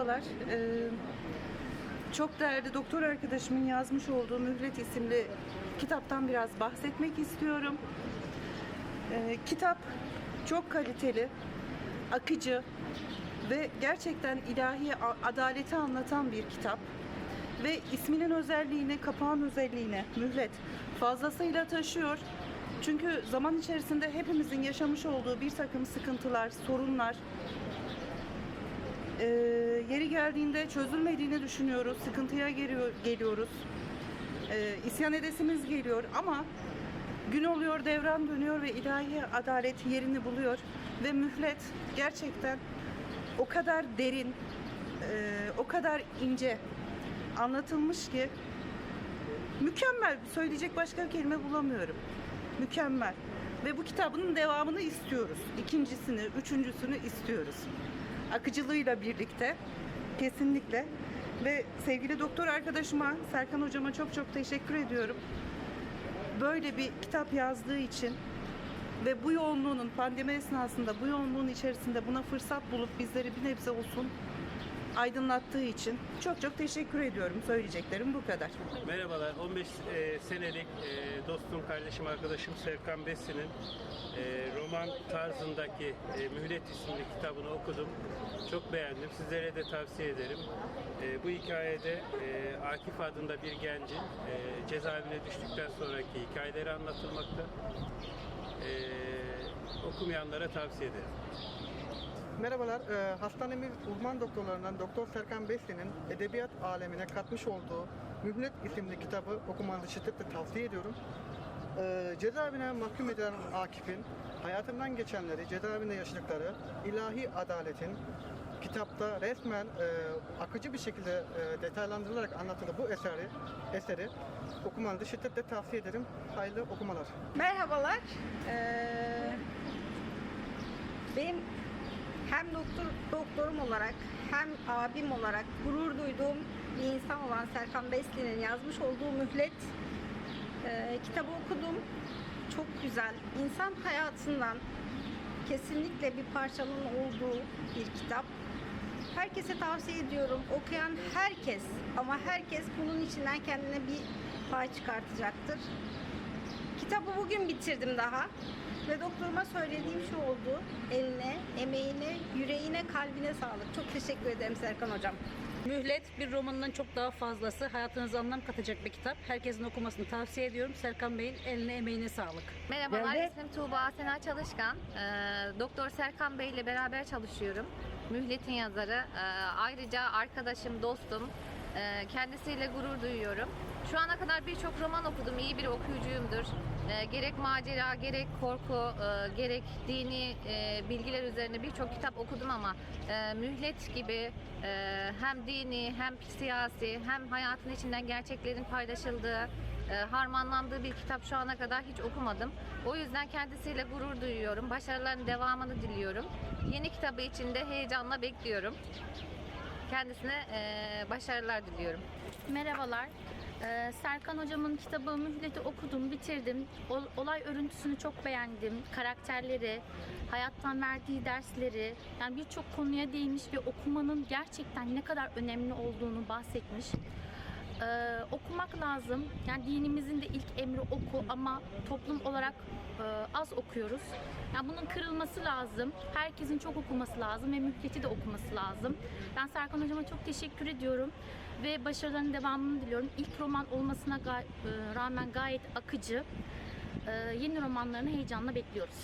Merhabalar. Ee, çok değerli doktor arkadaşımın yazmış olduğu Mühlet isimli kitaptan biraz bahsetmek istiyorum. Ee, kitap çok kaliteli, akıcı ve gerçekten ilahi adaleti anlatan bir kitap. Ve isminin özelliğini, kapağın özelliğini Mühlet fazlasıyla taşıyor. Çünkü zaman içerisinde hepimizin yaşamış olduğu bir takım sıkıntılar, sorunlar, ee, yeri geldiğinde çözülmediğini düşünüyoruz. Sıkıntıya geliyor, geliyoruz. Ee, isyan edesimiz geliyor ama gün oluyor, devran dönüyor ve ilahi adalet yerini buluyor. Ve mühlet gerçekten o kadar derin, e, o kadar ince anlatılmış ki mükemmel. Söyleyecek başka bir kelime bulamıyorum. Mükemmel. Ve bu kitabın devamını istiyoruz. İkincisini, üçüncüsünü istiyoruz. Akıcılığıyla birlikte kesinlikle. Ve sevgili doktor arkadaşıma, Serkan hocama çok çok teşekkür ediyorum. Böyle bir kitap yazdığı için ve bu yoğunluğunun pandemi esnasında bu yoğunluğun içerisinde buna fırsat bulup bizleri bir nebze olsun aydınlattığı için çok çok teşekkür ediyorum. Söyleyeceklerim bu kadar. Merhabalar, 15 e, senelik e, dostum, kardeşim, arkadaşım Serkan Besli'nin e, roman tarzındaki e, Mühlet isimli kitabını okudum. Çok beğendim. Sizlere de tavsiye ederim. E, bu hikayede e, Akif adında bir gencin e, cezaevine düştükten sonraki hikayeleri anlatılmakta. E, okumayanlara tavsiye ederim. Merhabalar, e, hastanemiz uzman doktorlarından Doktor Serkan Besli'nin edebiyat alemine katmış olduğu Mühlet isimli kitabı okumanızı şiddetle tavsiye ediyorum. E, cezaevine mahkum edilen Akif'in hayatından geçenleri, cezaevinde yaşadıkları ilahi adaletin kitapta resmen e, akıcı bir şekilde e, detaylandırılarak anlatıldığı bu eseri, eseri okumanızı şiddetle tavsiye ederim. Hayırlı okumalar. Merhabalar. Ee, benim hem doktor doktorum olarak hem abim olarak gurur duyduğum bir insan olan Serkan Besli'nin yazmış olduğu Mühlet e, kitabı okudum. Çok güzel. İnsan hayatından kesinlikle bir parçanın olduğu bir kitap. Herkese tavsiye ediyorum. Okuyan herkes ama herkes bunun içinden kendine bir pay çıkartacaktır. Kitabı bugün bitirdim daha. Ve doktoruma söylediğim şu oldu. Eline, emeğine, yüreğine, kalbine sağlık. Çok teşekkür ederim Serkan Hocam. Mühlet bir romanından çok daha fazlası. Hayatınıza anlam katacak bir kitap. Herkesin okumasını tavsiye ediyorum. Serkan Bey'in eline emeğine sağlık. Merhabalar, ismim Tuğba Sena Çalışkan. Ee, Doktor Serkan Bey ile beraber çalışıyorum. Mühlet'in yazarı. Ee, ayrıca arkadaşım, dostum. Ee, kendisiyle gurur duyuyorum. Şu ana kadar birçok roman okudum. İyi bir okuyucuyumdur. Ee, gerek macera, gerek korku, e, gerek dini e, bilgiler üzerine birçok kitap okudum ama e, Mühlet gibi e, hem dini hem siyasi hem hayatın içinden gerçeklerin paylaşıldığı e, harmanlandığı bir kitap şu ana kadar hiç okumadım. O yüzden kendisiyle gurur duyuyorum. Başarıların devamını diliyorum. Yeni kitabı için de heyecanla bekliyorum. Kendisine e, başarılar diliyorum. Merhabalar. Ee, Serkan hocamın kitabı Mühlet'i okudum, bitirdim. Ol- olay örüntüsünü çok beğendim. Karakterleri, hayattan verdiği dersleri, yani birçok konuya değinmiş ve okumanın gerçekten ne kadar önemli olduğunu bahsetmiş. Ee, okumak lazım. Yani dinimizin de ilk emri oku ama toplum olarak e, az okuyoruz. Yani bunun kırılması lazım. Herkesin çok okuması lazım ve mühleti de okuması lazım. Ben Serkan hocama çok teşekkür ediyorum ve başarılarının devamını diliyorum. İlk roman olmasına e, rağmen gayet akıcı. Ee, yeni romanlarını heyecanla bekliyoruz.